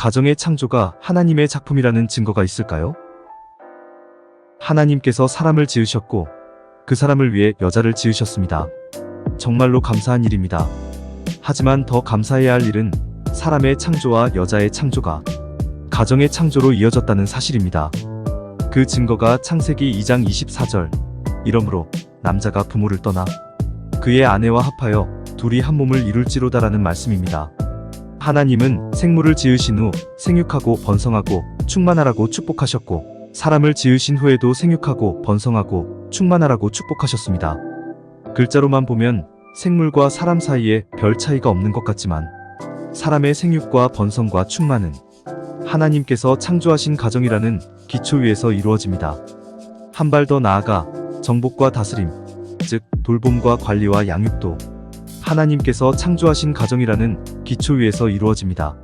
가정의 창조가 하나님의 작품이라는 증거가 있을까요? 하나님께서 사람을 지으셨고 그 사람을 위해 여자를 지으셨습니다. 정말로 감사한 일입니다. 하지만 더 감사해야 할 일은 사람의 창조와 여자의 창조가 가정의 창조로 이어졌다는 사실입니다. 그 증거가 창세기 2장 24절. 이러므로 남자가 부모를 떠나 그의 아내와 합하여 둘이 한 몸을 이룰지로다라는 말씀입니다. 하나님은 생물을 지으신 후 생육하고 번성하고 충만하라고 축복하셨고 사람을 지으신 후에도 생육하고 번성하고 충만하라고 축복하셨습니다. 글자로만 보면 생물과 사람 사이에 별 차이가 없는 것 같지만 사람의 생육과 번성과 충만은 하나님께서 창조하신 가정이라는 기초 위에서 이루어집니다. 한 발 더 나아가 정복과 다스림, 즉 돌봄과 관리와 양육도 하나님께서 창조하신 가정이라는 기초 위에서 이루어집니다.